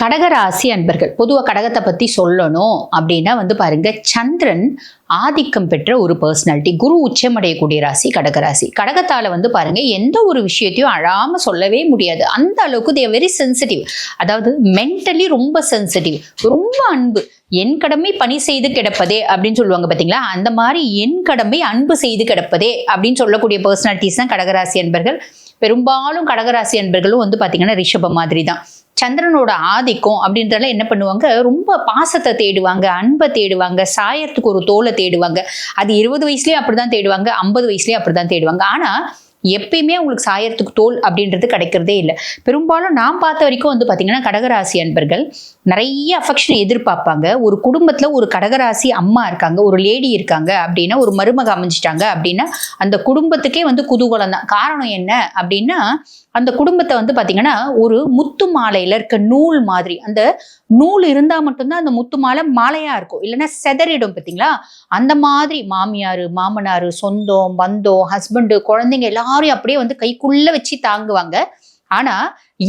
கடகராசி அன்பர்கள் பொதுவாக கடகத்தை பற்றி சொல்லணும் அப்படின்னா வந்து பாருங்க சந்திரன் ஆதிக்கம் பெற்ற ஒரு பர்சனாலிட்டி குரு உச்சமடையக்கூடிய ராசி கடகராசி. கடகத்தால வந்து பாருங்க எந்த ஒரு விஷயத்தையும் அழாம சொல்லவே முடியாது. அந்த அளவுக்கு தே வெரி சென்சிட்டிவ் அதாவது மென்டலி ரொம்ப சென்சிட்டிவ் ரொம்ப அன்பு. என் கடமை பணி செய்து கிடப்பதே அப்படின்னு சொல்லுவாங்க பாத்தீங்களா? அந்த மாதிரி என் கடமை அன்பு செய்து கிடப்பதே அப்படின்னு சொல்லக்கூடிய பர்சனாலிட்டிஸ் தான் கடகராசி அன்பர்கள். பெரும்பாலும் கடகராசி அன்பர்களும் வந்து பாத்தீங்கன்னா ரிஷபம் மாதிரி தான் சந்திரனோட ஆதிக்கம் அப்படின்றதுல என்ன பண்ணுவாங்க? ரொம்ப பாசத்தை தேடுவாங்க அன்பை தேடுவாங்க சாயறதுக்கு ஒரு தோலை தேடுவாங்க. அது இருபது வயசுலயும் அப்படிதான் தேடுவாங்க ஐம்பது வயசுலயும் அப்படிதான் தேடுவாங்க. ஆனா எப்பயுமே உங்களுக்கு சாயறதுக்கு தோல் அப்படின்றது கிடைக்கிறதே இல்லை. பெரும்பாலும் நான் பார்த்த வரைக்கும் வந்து பார்த்தீங்கன்னா கடகராசி அன்பர்கள் நிறைய அஃபெக்ஷனை எதிர்பார்ப்பாங்க. ஒரு குடும்பத்தில் ஒரு கடகராசி அம்மா இருக்காங்க ஒரு லேடி இருக்காங்க அப்படின்னா ஒரு மருமக அமைஞ்சிட்டாங்க அப்படின்னா அந்த குடும்பத்துக்கே வந்து குதூகலம் தான் காரணம் என்ன அப்படின்னா அந்த குடும்பத்தை வந்து பார்த்தீங்கன்னா ஒரு முத்து மாலையில் இருக்க நூல் மாதிரி. அந்த நூல் இருந்தால் மட்டும்தான் அந்த முத்து மாலை மாலையாக இருக்கும். இல்லைன்னா செதறிடும் பார்த்தீங்களா அந்த மாதிரி மாமியார் மாமனார் சொந்தம் பந்தம் ஹஸ்பண்டு குழந்தைங்க எல்லாரையும் அப்படியே வந்து கைக்குள்ள வச்சு தாங்குவாங்க. ஆனா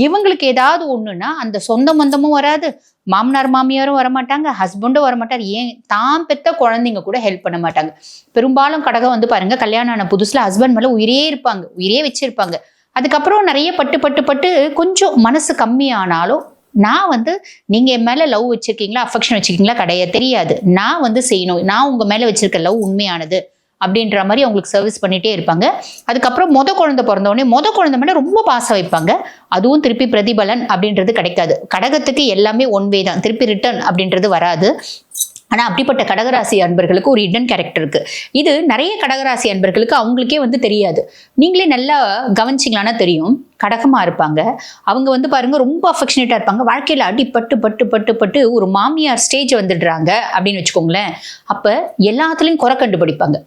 இவங்களுக்கு ஏதாவது ஒண்ணுன்னா அந்த சொந்த பந்தமும் வராது. மாமனார் மாமியாரும் வரமாட்டாங்க. ஹஸ்பண்டும் வரமாட்டார். ஏன்? தான் பெத்த குழந்தைங்க கூட ஹெல்ப் பண்ண மாட்டாங்க. பெரும்பாலும் கடகம் வந்து பாருங்க கல்யாணம் ஆன புதுசுல ஹஸ்பண்ட் மேல உயிரே இருப்பாங்க. உயிரே வச்சிருப்பாங்க. அதுக்கப்புறம் நிறைய பட்டு பட்டு பட்டு கொஞ்சம் மனசு கம்மியானாலும் நான் வந்து நீங்க என் மேல லவ் வச்சிருக்கீங்களா? அஃபெக்ஷன் வச்சிருக்கீங்களா? கிடையாது தெரியாது. நான் வந்து செய்யணும். நான் உங்க மேல வச்சிருக்க லவ் உண்மையானது அப்படின்ற மாதிரி அவங்களுக்கு சர்வீஸ் பண்ணிட்டே இருப்பாங்க. அதுக்கப்புறம் மொத குழந்தை பிறந்தவொடனே மொத குழந்தை மேல ரொம்ப பாசம் வைப்பாங்க. அதுவும் திருப்பி பிரதிபலன் அப்படின்றது கிடைக்காது. கடகத்துக்கு எல்லாமே ஒன் வே தான். திருப்பி ரிட்டர்ன் அப்படின்றது வராது. ஆனால் அப்படிப்பட்ட கடகராசி அன்பர்களுக்கு ஒரு இடன் கேரக்டர் இருக்கு. இது நிறைய கடகராசி அன்பர்களுக்கு அவங்களுக்கே வந்து தெரியாது. நீங்களே நல்லா கவனிச்சிங்களான்னா தெரியும். கடகமாக இருப்பாங்க. அவங்க வந்து பாருங்க ரொம்ப அஃபெக்ஷனேட்டாக இருப்பாங்க. வாழ்க்கையில் அடிப்பட்டு பட்டு பட்டு பட்டு ஒரு மாமியார் ஸ்டேஜ் வந்துடுறாங்க அப்படின்னு வச்சுக்கோங்களேன். அப்போ எல்லாத்துலேயும் குறை கண்டுபிடிப்பாங்க.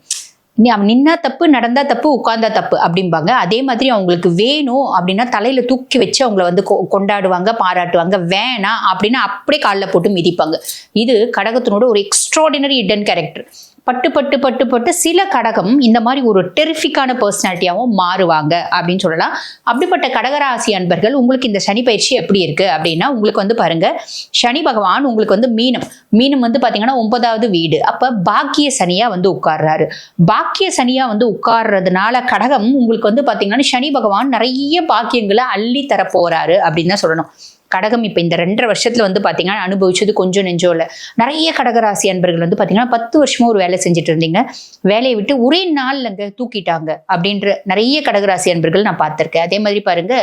அவன் நின்னா தப்பு நடந்தா தப்பு உட்கார்ந்தா தப்பு அப்படிம்பாங்க. அதே மாதிரி அவங்களுக்கு வேணும் அப்படின்னா தலையில தூக்கி வச்சு அவங்கள வந்து கொ- கொண்டாடுவாங்க பாராட்டுவாங்க. வேணாம் அப்படின்னு அப்படியே காலில் போட்டு மிதிப்பாங்க. இது கடகத்தினோட ஒரு எக்ஸ்ட்ராடினரி இடன் கேரக்டர் பட்டு பட்டு பட்டு பட்டு சில கடகம் இந்த மாதிரி ஒரு டெரிஃபிக்கான பர்சனாலிட்டியாகவும் மாறுவாங்க அப்படின்னு சொல்லலாம். அப்படிப்பட்ட கடகராசி அன்பர்கள் உங்களுக்கு இந்த சனி பயிற்சி எப்படி இருக்கு அப்படின்னா உங்களுக்கு வந்து பாருங்க சனி பகவான் உங்களுக்கு வந்து மீனம். மீனம் வந்து பாத்தீங்கன்னா ஒன்பதாவது வீடு. அப்ப பாக்கிய சனியா வந்து உட்கார்றாரு. பாக்கிய சனியா வந்து உட்கார்றதுனால கடகம் உங்களுக்கு வந்து பாத்தீங்கன்னா சனி பகவான் நிறைய பாக்கியங்களை அள்ளி தரப்போறாரு அப்படின்னு தான் சொல்லணும். கடகம் இப்போ இந்த ரெண்டரை வருஷத்தில் வந்து பார்த்தீங்கன்னா அனுபவிச்சது கொஞ்சம் நெஞ்சோ இல்லை நிறைய கடகராசி அன்பர்கள் வந்து பார்த்தீங்கன்னா பத்து வருஷமும் ஒரு வேலை செஞ்சுட்டு இருந்தீங்க. வேலையை விட்டு ஒரே நாள்லங்க தூக்கிட்டாங்க அப்படின்ற நிறைய கடகராசி அன்பர்கள் நான் பார்த்துருக்கேன். அதே மாதிரி பாருங்க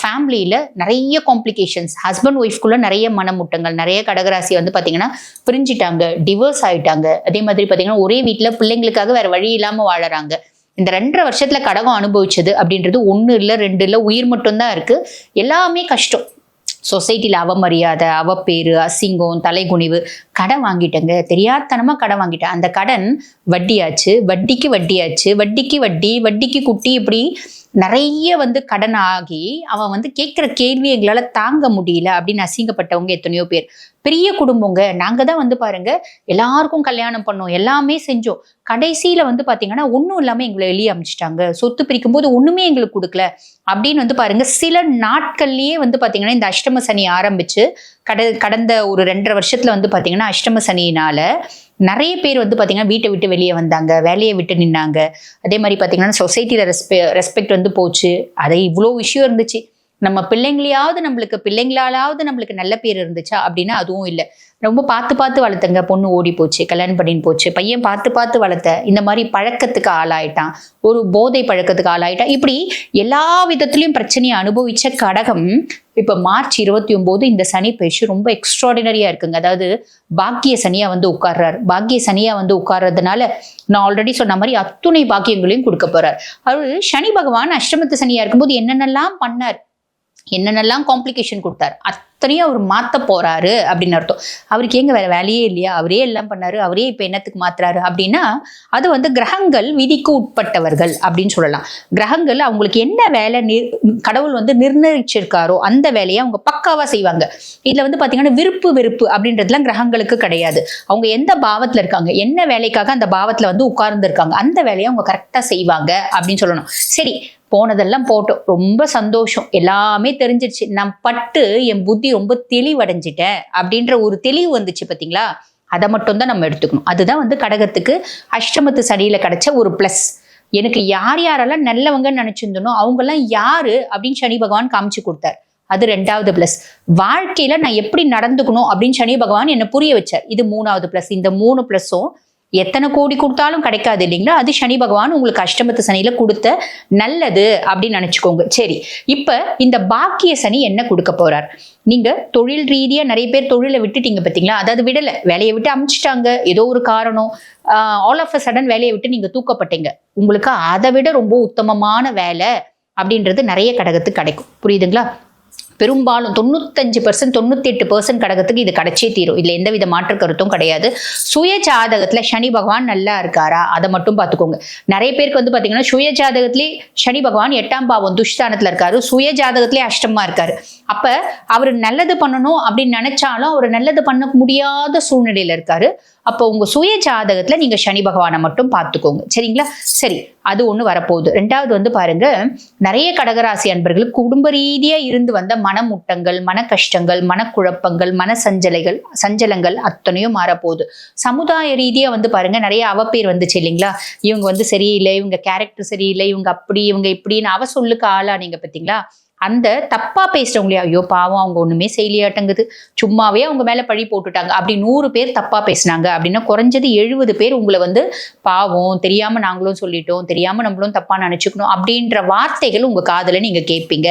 ஃபேமிலியில் நிறைய காம்ப்ளிகேஷன்ஸ் ஹஸ்பண்ட் ஒய்ஃப்குள்ளே நிறைய மனமுட்டங்கள். நிறைய கடகராசி வந்து பார்த்தீங்கன்னா பிரிஞ்சிட்டாங்க டிவோர்ஸ் ஆகிட்டாங்க அதே மாதிரி பார்த்தீங்கன்னா ஒரே வீட்டில் பிள்ளைங்களுக்காக வேறு வழி இல்லாமல் வாழறாங்க. இந்த ரெண்டரை வருஷத்துல கடகம் அனுபவிச்சது அப்படின்றது ஒன்று இல்லை ரெண்டு இல்லை உயிர் மட்டும்தான் இருக்கு. எல்லாமே கஷ்டம். சொசைட்டியில் அவமரியாதை அவப்பேரு அசிங்கம் தலைகுனிவு கடன் வாங்கிட்டேங்க. தெரியாதனமாக கடன் வாங்கிட்டேன். அந்த கடன் வட்டியாச்சு. வட்டிக்கு வட்டியாச்சு. வட்டிக்கு வட்டி வட்டிக்கு குட்டி இப்படி நிறைய வந்து கடன் ஆகி அவன் வந்து கேட்குற கேள்வி எங்களால் தாங்க முடியல அப்படின்னு அசிங்கப்பட்டவங்க எத்தனையோ பேர். பெரிய குடும்பங்க. நாங்கள் தான் வந்து பாருங்க எல்லாருக்கும் கல்யாணம் பண்ணோம் எல்லாமே செஞ்சோம். கடைசியில் வந்து பார்த்தீங்கன்னா ஒன்றும் இல்லாமல் எங்களை வெளியே அமைச்சிட்டாங்க. சொத்து பிரிக்கும் போது ஒன்றுமே எங்களுக்கு கொடுக்கல. அப்படின்னு வந்து பாருங்க சில நாட்கள்லயே வந்து பாத்தீங்கன்னா இந்த அஷ்டம சனி ஆரம்பிச்சு கட கடந்த ஒரு ரெண்டரை வருஷத்துல வந்து பாத்தீங்கன்னா அஷ்டம சனியினால நிறைய பேர் வந்து பார்த்தீங்கன்னா வீட்டை விட்டு வெளியே வந்தாங்க வேலையை விட்டு நின்னாங்க. அதே மாதிரி பார்த்தீங்கன்னா சொசைட்டியில் ரெஸ்பெ ரெஸ்பெக்ட் வந்து போச்சு. அதை இவ்வளோ விஷயம் இருந்துச்சு. நம்ம பிள்ளைங்களையாவது நம்மளுக்கு பிள்ளைங்களாலாவது நம்மளுக்கு நல்ல பேர் இருந்துச்சா அப்படின்னா அதுவும் இல்லை. ரொம்ப பார்த்து பார்த்து வளர்த்தங்க. பொண்ணு ஓடி போச்சு கல்யாணம் பண்ணின்னு போச்சு. பையன் பார்த்து பார்த்து வளர்த்த. இந்த மாதிரி பழக்கத்துக்கு ஆளாயிட்டான். ஒரு போதை பழக்கத்துக்கு ஆளாயிட்டான். இப்படி எல்லா விதத்துலையும் பிரச்சனையை அனுபவிச்ச கடகம் இப்ப மார்ச் இருபத்தி ஒன்பது இந்த சனி பயிற்சி ரொம்ப எக்ஸ்ட்ராடினரியா இருக்குங்க. அதாவது பாக்கிய சனியா வந்து உட்கார்றாரு. பாக்கிய சனியா வந்து உட்கார்றதுனால நான் ஆல்ரெடி சொன்ன மாதிரி அத்துணை பாக்கியங்களையும் கொடுக்க போறார். அவர் சனி பகவான் அஷ்டமத்து சனியா இருக்கும்போது என்னென்னலாம் பண்ணார்? என்னென்னலாம் காம்ப்ளிகேஷன் கொடுத்தார்? அத்தனையும் அவர் மாற்ற போகிறாரு அப்படின்னு அர்த்தம். அவருக்கு எங்கே வேற வேலையே இல்லையா? அவரே எல்லாம் பண்ணாரு. அவரே இப்போ என்னத்துக்கு மாத்துறாரு அப்படின்னா அது வந்து கிரகங்கள் விதிக்கு உட்பட்டவர்கள் அப்படின்னு சொல்லலாம். கிரகங்கள் அவங்களுக்கு என்ன வேலை நிர் கடவுள் வந்து நிர்ணயிச்சிருக்காரோ அந்த வேலையை அவங்க பக்காவாக செய்வாங்க. இதில் வந்து பார்த்தீங்கன்னா விருப்பு வெறுப்பு அப்படின்றதுலாம் கிரகங்களுக்கு கிடையாது. அவங்க எந்த பாவத்தில் இருக்காங்க? என்ன வேலைக்காக அந்த பாவத்தில் வந்து உட்கார்ந்துருக்காங்க? அந்த வேலையை அவங்க கரெக்டாக செய்வாங்க அப்படின்னு சொல்லணும். சரி போனதெல்லாம் போட்டோம் ரொம்ப சந்தோஷம். எல்லாமே தெரிஞ்சிருச்சு. நான் பட்டு என் புத்தி ரொம்ப தெளிவடைஞ்சிட்டேன் அப்படின்ற ஒரு தெளிவு வந்துச்சு பார்த்தீங்களா அதை மட்டும் தான் நம்ம எடுத்துக்கணும். அதுதான் வந்து கடகத்துக்கு அஷ்டமத்து சனியில் கிடைச்ச ஒரு ப்ளஸ் எனக்கு யார் யாரெல்லாம் நல்லவங்கன்னு நினைச்சிருந்தனோ அவங்கெல்லாம் யாரு அப்படின்னு சனி பகவான் காமிச்சு கொடுத்தார். அது ரெண்டாவது பிளஸ் வாழ்க்கையில நான் எப்படி நடந்துக்கணும் அப்படின்னு சனி பகவான் என்ன புரிய வச்சார். இது மூணாவது பிளஸ் இந்த மூணு பிளஸும் எத்தனை கோடி கொடுத்தாலும் கிடைக்காது இல்லைங்களா? அது சனி பகவான் உங்களுக்கு அஷ்டமத்து சனியில கொடுத்த நல்லது அப்படின்னு நினைச்சுக்கோங்க. சரி இப்ப இந்த பாக்கிய சனி என்ன கொடுக்க போறார்? நீங்க தொழில் ரீதியா நிறைய பேர் தொழிலை விட்டுட்டீங்க பாத்தீங்களா? அதாவது விடல வேலையை விட்டு அமிச்சிட்டாங்க. ஏதோ ஒரு காரணம். ஆல் ஆஃப் அ சடன் வேலையை விட்டு நீங்க தூக்கப்பட்டீங்க. உங்களுக்கு அதை விட ரொம்ப உத்தமமான வேலை அப்படின்றது நிறைய கடகத்துக்கு கிடைக்கும். புரியுதுங்களா? பெரும்பாலும் தொண்ணூத்தஞ்சு பர்சன்ட் தொண்ணூத்தி எட்டு பர்சன்ட் கடகத்துக்கு இது கிடைச்சே தீரும். இதுல எந்த வித மாற்று கருத்தும் கிடையாது. சுய ஜாதகத்துல சனி பகவான் நல்லா இருக்காரா? அதை மட்டும் பார்த்துக்கோங்க. நிறைய பேருக்கு வந்து பாத்தீங்கன்னா சுய ஜாதகத்திலே சனி பகவான் எட்டாம் பாவம் துஷ்தானத்துல இருக்காரு. சுய ஜாதகத்திலே அஷ்டமா இருக்காரு. அப்ப அவர் நல்லது பண்ணணும் அப்படின்னு நினைச்சாலும் அவர் நல்லது பண்ண முடியாத சூழ்நிலையில இருக்காரு. அப்போ உங்க சுய ஜாதகத்துல நீங்க சனி பகவானை மட்டும் பார்த்துக்கோங்க. சரிங்களா? சரி அது ஒண்ணு வரப்போகுது. ரெண்டாவது வந்து பாருங்க நிறைய கடகராசி அன்பர்கள் குடும்ப ரீதியா இருந்து வந்த மனமுட்டங்கள் மன கஷ்டங்கள் மனக்குழப்பங்கள் மன சஞ்சலைகள் சஞ்சலங்கள் அத்தனையும் மாறப்போகுது. சமுதாய ரீதியா வந்து பாருங்க நிறைய அவப்பேர் வந்துச்சு இல்லைங்களா? இவங்க வந்து சரியில்லை இவங்க கேரக்டர் சரியில்லை இவங்க அப்படி இவங்க இப்படின்னு அவ சொல்லுக்கு ஆளா நீங்க பாத்தீங்களா அந்த தப்பா பேசுறவங்களே ஐயோ பாவம் அவங்க ஒண்ணுமே செய்யலையாட்டங்குது சும்மாவே அவங்க மேல பழி போட்டுட்டாங்க. அப்படி நூறு பேர் தப்பா பேசுனாங்க அப்படின்னா குறைஞ்சது எழுபது பேர் உங்களை வந்து பாவம் தெரியாம நாங்களும் சொல்லிட்டோம் தெரியாம நம்மளும் தப்பா நினைச்சுக்கணும் அப்படின்ற வார்த்தைகள் உங்க காதுல நீங்க கேட்பீங்க.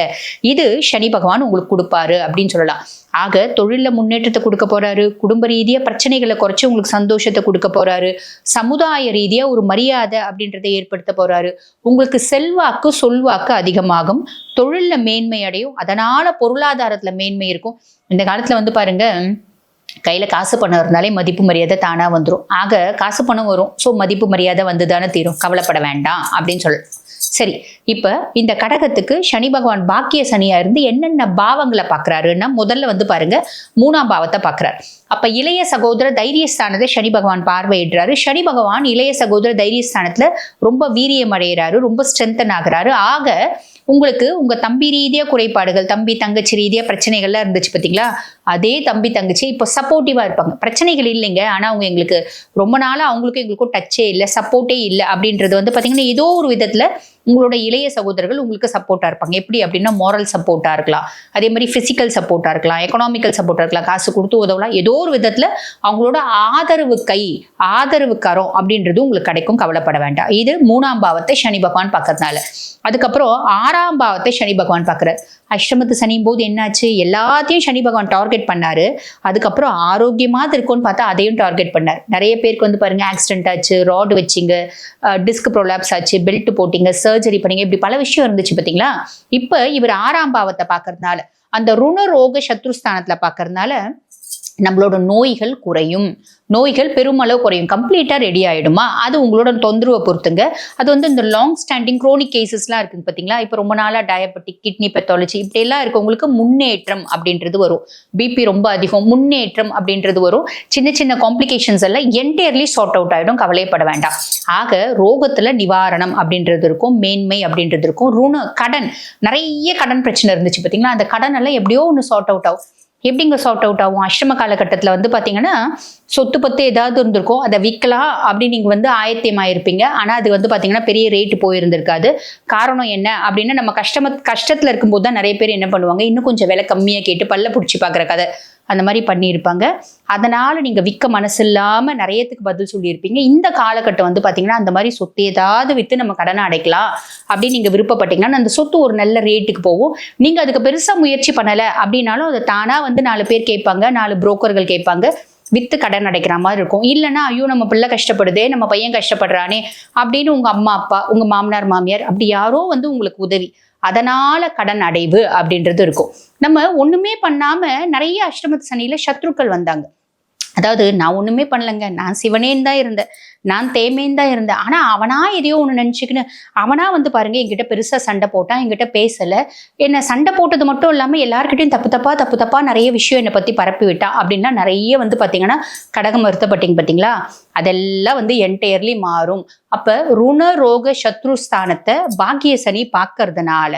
இது சனி பகவான் உங்களுக்கு கொடுப்பாரு அப்படின்னு சொல்லலாம். ஆக தொழில முன்னேற்றத்தை கொடுக்க போறாரு. குடும்ப ரீதியா பிரச்சனைகளை குறைச்சு உங்களுக்கு சந்தோஷத்தை கொடுக்க போறாரு. சமுதாய ரீதியா ஒரு மரியாதை அப்படின்றத ஏற்படுத்த போறாரு. உங்களுக்கு செல்வாக்கு சொல்வாக்கு அதிகமாகும். தொழில்ல மேன்மை அடையும். அதனால பொருளாதாரத்துல மேன்மை இருக்கும். இந்த காலத்துல வந்து பாருங்க கையில காசு பணம் இருந்தாலே மதிப்பு மரியாதை தானா வந்துடும் ஆக காசு பணம் வரும். ஸோ மதிப்பு மரியாதை வந்து தானே தீரும். கவலைப்பட வேண்டாம் அப்படின்னு சொல்ல சரி. இப்ப இந்த கடகத்துக்கு சனி பகவான் பாக்கிய சனியா இருந்து என்னென்ன பாவங்களை பாக்குறாருன்னா முதல்ல வந்து பாருங்க மூணாம் பாவத்தை பாக்குறாரு. அப்ப இளைய சகோதர தைரியஸ்தானத்தை சனி பகவான் பார்வையிடுறாரு. சனி பகவான் இளைய சகோதர தைரியஸ்தானத்துல ரொம்ப வீரியம் அடைகிறாரு ரொம்ப ஸ்ட்ரென்தன் ஆகிறாரு. ஆக உங்களுக்கு உங்க தம்பி ரீதியா குறைபாடுகள் தம்பி தங்கச்சி ரீதியா பிரச்சனைகள்லாம் இருந்துச்சு பாத்தீங்களா? அதே தம்பி தங்கச்சி இப்போ சப்போர்ட்டிவா இருப்பாங்க. பிரச்சனைகள் இல்லைங்க. ஆனா அவங்க எங்களுக்கு ரொம்ப நாளா அவங்களுக்கும் எங்களுக்கும் டச்சே இல்லை சப்போர்ட்டே இல்லை அப்படின்றது வந்து பாத்தீங்கன்னா ஏதோ ஒரு விதத்துல உங்களோட இளைய சகோதரர்கள் உங்களுக்கு சப்போர்ட்டா இருப்பாங்க. எப்படி அப்படின்னா மோரல் சப்போர்ட்டா இருக்கலாம். அதே மாதிரி பிசிக்கல் சப்போர்ட்டா இருக்கலாம். எக்கனாமிக்கல் சப்போர்ட்டாக இருக்கலாம். காசு கொடுத்து உதவலாம். ஏதோ ஒரு விதத்துல அவங்களோட ஆதரவு கை ஆதரவு கரம் அப்படின்றது உங்களுக்கு கிடைக்கும். கவலைப்பட வேண்டாம். இது மூணாம் பாவத்தை சனி பகவான் பார்க்கறதுனால. அதுக்கப்புறம் ஆறாம் பாவத்தை சனி பகவான் பார்க்குறாரு. அஷ்டமத்து சனியும் போது என்னாச்சு? எல்லாத்தையும் சனி பகவான் டார்கெட் பண்ணாரு. அதுக்கப்புறம் ஆரோக்கியமா இருக்கும்னு பார்த்தா அதையும் டார்கெட் பண்ணார். நிறைய பேருக்கு வந்து பாருங்க ஆக்சிடென்ட் ஆச்சு ராடு வச்சிங்க டிஸ்க் ப்ரோலாப்ஸ் ஆச்சு பெல்ட் போட்டிங்க சர்ஜரி பண்ணீங்க இப்படி பல விஷயம் இருந்துச்சு பாத்தீங்களா இப்ப இவர் ஆறாம் பாவத்தை பார்க்கறதுனால அந்த ருண ரோக சத்ருஸ்தானத்துல பார்க்கறதுனால நம்மளோட நோய்கள் குறையும். நோய்கள் பெருமளவு குறையும். கம்ப்ளீட்டாக ரெடி ஆகிடுமா அது உங்களோட தொந்தரவை பொறுத்துங்க. அது வந்து இந்த லாங் ஸ்டாண்டிங் குரோனிக் கேசஸ்லாம் இருக்குங்க பார்த்தீங்களா இப்போ ரொம்ப நாளாக டயபெட்டிக் கிட்னி பெத்தாலஜி இப்படியெல்லாம் இருக்கவங்களுக்கு முன்னேற்றம் அப்படின்றது வரும். பிபி ரொம்ப அதிகம். முன்னேற்றம் அப்படின்றது வரும். சின்ன சின்ன காம்ப்ளிகேஷன்ஸ் எல்லாம் என்டையர்லி சார்ட் அவுட் ஆகிடும் கவலைப்பட வேண்டாம். ஆக ரோகத்தில் நிவாரணம் அப்படின்றது இருக்கும். மேன்மை அப்படின்றது இருக்கும். ருண கடன். நிறைய கடன் பிரச்சனை இருந்துச்சு பார்த்தீங்களா அந்த கடன் எல்லாம் எப்படியோ ஒன்று சார்ட் அவுட் ஆகும். எப்படிங்க சார்ட் அவுட் ஆகும்? அஷ்டம காலகட்டத்தில் வந்து பார்த்தீங்கன்னா சொத்து பத்து ஏதாவது இருந்திருக்கும். அதை விற்கலாம் அப்படின்னு நீங்கள் வந்து ஆயத்தியமாயிருப்பீங்க ஆனால் அது வந்து பார்த்தீங்கன்னா பெரிய ரேட்டு போயிருந்திருக்காது. காரணம் என்ன அப்படின்னா நம்ம கஷ்டம கஷ்டத்தில் இருக்கும்போது தான் நிறைய பேர் என்ன பண்ணுவாங்க? இன்னும் கொஞ்சம் விலை கம்மியாக கேட்டு பல்ல பிடிச்சி பார்க்குற கதை. அந்த மாதிரி பண்ணியிருப்பாங்க. அதனால் நீங்கள் விற்க மனசு இல்லாமல் நிறையத்துக்கு பதில் சொல்லியிருப்பீங்க. இந்த காலகட்டம் வந்து பார்த்தீங்கன்னா அந்த மாதிரி சொத்து ஏதாவது விற்று நம்ம கடனை அடைக்கலாம் அப்படின்னு நீங்கள் விருப்பப்பட்டீங்கன்னா அந்த சொத்து ஒரு நல்ல ரேட்டுக்கு போகும். நீங்கள் அதுக்கு பெருசாக முயற்சி பண்ணலை அப்படின்னாலும் அதை தானாக வந்து நாலு பேர் கேட்பாங்க நாலு புரோக்கர்கள் கேட்பாங்க. வித்து கடன் அடைக்கிற மாதிரி இருக்கும். இல்லைன்னா ஐயோ நம்ம பிள்ளை கஷ்டப்படுதே நம்ம பையன் கஷ்டப்படுறானே அப்படின்னு உங்க அம்மா அப்பா உங்க மாமனார் மாமியார் அப்படி யாரோ வந்து உங்களுக்கு உதவி. அதனால கடன் அடைவு அப்படின்றது இருக்கும். நம்ம ஒண்ணுமே பண்ணாம நிறைய அஷ்டமத்து சனியில சத்ருக்கள் வந்தாங்க. அதாவது நான் ஒண்ணுமே பண்ணலங்க. நான் சிவனேன்னு தான் இருந்தேன். நான் தேமேன்னு தான் இருந்தேன். ஆனா அவனா எதையோ ஒண்ணு நினைச்சுக்கின்னு அவனா வந்து பாருங்க என்கிட்ட பெருசா சண்டை போட்டான் என்கிட்ட பேசல. என்ன சண்டை போட்டது மட்டும் இல்லாம எல்லார்கிட்டயும் தப்பு தப்பா தப்பு தப்பா நிறைய விஷயம் என்னை பத்தி பரப்பி விட்டான் அப்படின்னா நிறைய வந்து பாத்தீங்கன்னா கடகம் வருத்தப்பட்டீங்க பாத்தீங்களா? அதெல்லாம் வந்து என்டையர்லி மாறும். அப்ப ருண ரோக சத்ரு ஸ்தானத்தை பாக்கிய சனி பார்க்கறதுனால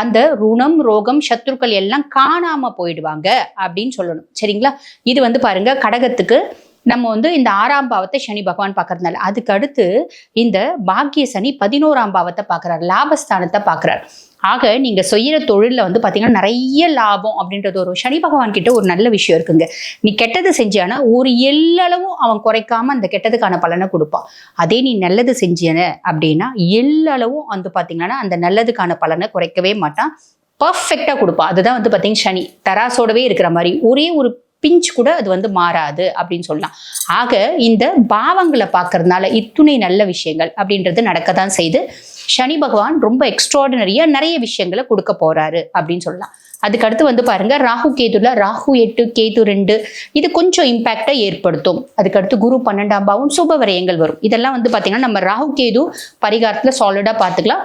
அந்த ருணம் ரோகம் சத்ருக்கள் எல்லாம் காணாம போயிடுவாங்க அப்படின்னு சொல்லணும். சரிங்களா? இது வந்து பாருங்க கடகத்துக்கு நம்ம வந்து இந்த ஆறாம் பாவத்தை சனி பகவான் பார்க்கறதுனால. அதுக்கு அடுத்து இந்த பாக்கிய சனி பதினோராம் பாவத்தை பார்க்கறாரு. லாபஸ்தானத்தை பார்க்கறாரு. ஆக நீங்கள் செய்கிற தொழிலில் வந்து பார்த்தீங்கன்னா நிறைய லாபம் அப்படின்றது ஒரு சனி பகவான் கிட்ட ஒரு நல்ல விஷயம் இருக்குங்க. நீ கெட்டது செஞ்சானா ஒரு எல்லளவும் அவன் குறைக்காம அந்த கெட்டதுக்கான பலனை கொடுப்பான். அதே நீ நல்லது செஞ்சன அப்படின்னா எல்லளவும் வந்து பார்த்தீங்கன்னா அந்த நல்லதுக்கான பலனை குறைக்கவே மாட்டான். பர்ஃபெக்டாக கொடுப்பான். அதுதான் வந்து பார்த்தீங்கன்னா சனி. தராசோடவே இருக்கிற மாதிரி. ஒரே ஒரு பிஞ்ச் கூட அது வந்து மாறாது அப்படின்னு சொல்லலாம். ஆக இந்த பாவங்களை பார்க்கறதுனால இத்துணை நல்ல விஷயங்கள் அப்படின்றது நடக்க தான் செய்து சனி பகவான் ரொம்ப எக்ஸ்ட்ராடினரியா நிறைய விஷயங்களை கொடுக்க போறாரு அப்படின்னு சொல்லலாம். அதுக்கடுத்து வந்து பாருங்க ராகு கேதுல ராகு எட்டு கேது ரெண்டு இது கொஞ்சம் இம்பாக்டை ஏற்படுத்தும். அதுக்கடுத்து குரு பன்னெண்டாம் பாவம் சுப விரயங்கள் வரும். இதெல்லாம் வந்து பாத்தீங்கன்னா நம்ம ராகு கேது பரிகாரத்துல சாலிடா பார்த்துக்கலாம்.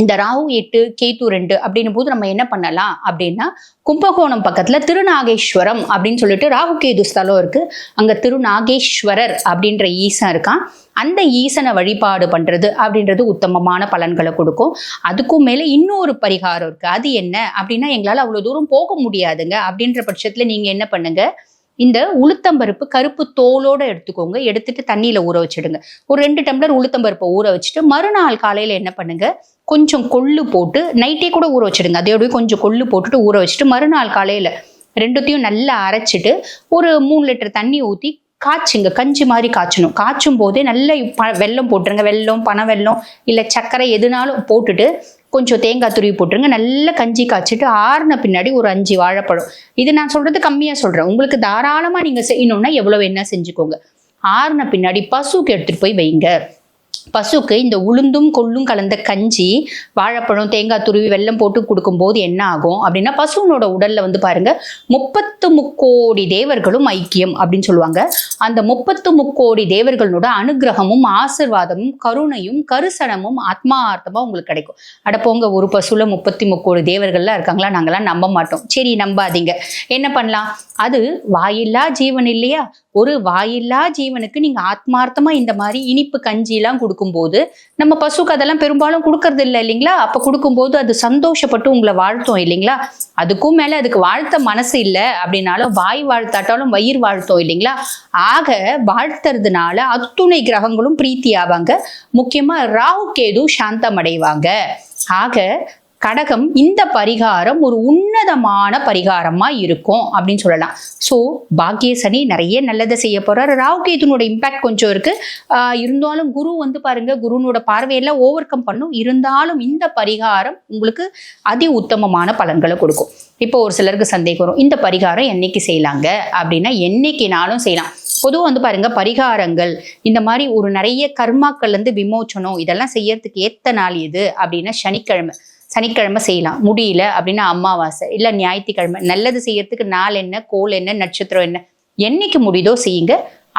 இந்த ராகு எட்டு கேத்து ரெண்டு அப்படின்னும் போது நம்ம என்ன பண்ணலாம் அப்படின்னா கும்பகோணம் பக்கத்துல திருநாகேஸ்வரம் அப்படின்னு சொல்லிட்டு ராகு கேது ஸ்தலம் இருக்கு. அங்க திருநாகேஸ்வரர் அப்படின்ற ஈசன் இருக்கான். அந்த ஈசனை வழிபாடு பண்றது அப்படின்றது உத்தமமான பலன்களை கொடுக்கும். அதுக்கும் மேல இன்னொரு பரிகாரம் இருக்கு. அது என்ன அப்படின்னா எங்களால் அவ்வளவு தூரம் போக முடியாதுங்க. அப்படின்ற பட்சத்துல நீங்க என்ன பண்ணுங்க இந்த உளுத்தம்பருப்பு கருப்பு தோலோட எடுத்துக்கோங்க. எடுத்துட்டு தண்ணியில ஊற வச்சிடுங்க. ஒரு ரெண்டு டம்ளர் உளுத்தம்பருப்பை ஊற வச்சுட்டு மறுநாள் காலையில என்ன பண்ணுங்க? கொஞ்சம் கொள்ளு போட்டு நைட்டே கூட ஊற வச்சிடுங்க. அதோடய கொஞ்சம் கொள்ளு போட்டுட்டு ஊற வச்சுட்டு மறுநாள் காலையில ரெண்டுத்தையும் நல்லா அரைச்சிட்டு ஒரு மூணு லிட்டர் தண்ணி ஊற்றி காய்ச்சுங்க. கஞ்சி மாதிரி காய்ச்சணும். காய்ச்சும் போதே நல்ல ப- வெல்லம் போட்டுருங்க. வெல்லம் பனை வெல்லம் இல்லை சர்க்கரை எதுனாலும் போட்டுட்டு கொஞ்சம் தேங்காய் துருவி போட்டுருங்க. நல்ல கஞ்சி காய்ச்சிட்டு ஆறுன பின்னாடி ஒரு அஞ்சு வாழைப்பழம். இது நான் சொல்கிறது கம்மியாக சொல்கிறேன் உங்களுக்கு தாராளமாக நீங்கள் செய்யணும்னா எவ்வளோ என்ன செஞ்சுக்கோங்க. ஆறுன பின்னாடி பசுக்கு எடுத்துகிட்டு போய் வைங்க. பசுக்கு இந்த உளுந்தும் கொள்ளும் கலந்த கஞ்சி வாழைப்பழம் தேங்காய் துருவி வெல்லம் போட்டு கொடுக்கும்போது என்ன ஆகும் அப்படின்னா பசுனோட உடல்ல வந்து பாருங்க முப்பத்து முக்கோடி தேவர்களும் ஐக்கியம் அப்படின்னு சொல்லுவாங்க. அந்த முப்பத்து முக்கோடி தேவர்களோட அனுகிரகமும் ஆசிர்வாதமும் கருணையும் கருசனமும் ஆத்மார்த்தமா உங்களுக்கு கிடைக்கும். அட போங்க ஒரு பசுல முப்பத்தி முக்கோடி தேவர்கள்லாம் இருக்காங்களா? நாங்கெல்லாம் நம்ப மாட்டோம். சரி நம்பாதீங்க. என்ன பண்ணலாம்? அது வாயில்லா ஜீவன் இல்லையா? ஒரு வாயில்லா ஜீவனுக்கு நீங்க ஆத்மார்த்தமா இந்த மாதிரி இனிப்பு கஞ்சி எல்லாம் கொடுக்கும்போது நம்ம பசுக்கு அதெல்லாம் பெரும்பாலும் கொடுக்கறது இல்லை இல்லைங்களா? அப்ப கொடுக்கும்போது அது சந்தோஷப்பட்டு உங்களை வாழ்த்தும் இல்லைங்களா? அதுக்கும் மேல அதுக்கு வாழ்த்த மனசு இல்லை அப்படின்னாலும் வாய் வாழ்த்தாட்டாலும் வயிறு வாழ்த்தோம் இல்லைங்களா? ஆக வாழ்த்துறதுனால அத்துணை கிரகங்களும் பிரீத்தி ஆவாங்க முக்கியமா ராகு கேது சாந்தம் அடைவாங்க ஆக கடகம் இந்த பரிகாரம் ஒரு உன்னதமான பரிகாரமா இருக்கும் அப்படின்னு சொல்லலாம். ஸோ பாக்கிய சனி நிறைய நல்லதை செய்ய போறாரு. ராகு கேதுனோட இம்பாக்ட் கொஞ்சம் இருக்கு. இருந்தாலும் குரு வந்து பாருங்க குருனோட பார்வையெல்லாம் ஓவர் கம் பண்ணும். இருந்தாலும் இந்த பரிகாரம் உங்களுக்கு அதி உத்தமமான பலன்களை கொடுக்கும். இப்போ ஒரு சிலருக்கு சந்தேகம் வரும். இந்த பரிகாரம் என்னைக்கு செய்யலாங்க? அப்படின்னா என்னைக்குனாலும் செய்யலாம். பொதுவாக வந்து பாருங்க பரிகாரங்கள் இந்த மாதிரி ஒரு நிறைய கர்மாக்கள்லேருந்து விமோச்சனம் இதெல்லாம் செய்யறதுக்கு ஏத்த நாள் இது அப்படின்னா சனிக்கிழமை. சனிக்கிழமை செய்யலாம். முடியல அப்படின்னா அமாவாசை இல்லை ஞாயிற்றுக்கிழமை. நல்லது செய்யறதுக்கு நாள் என்ன கோல் என்ன நட்சத்திரம் என்ன என்னைக்கு முடியுதோ செய்யுங்க.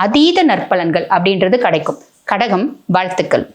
அதீத நற்பலன்கள் அப்படின்றது கிடைக்கும். கடகம் வாழ்த்துக்கள்.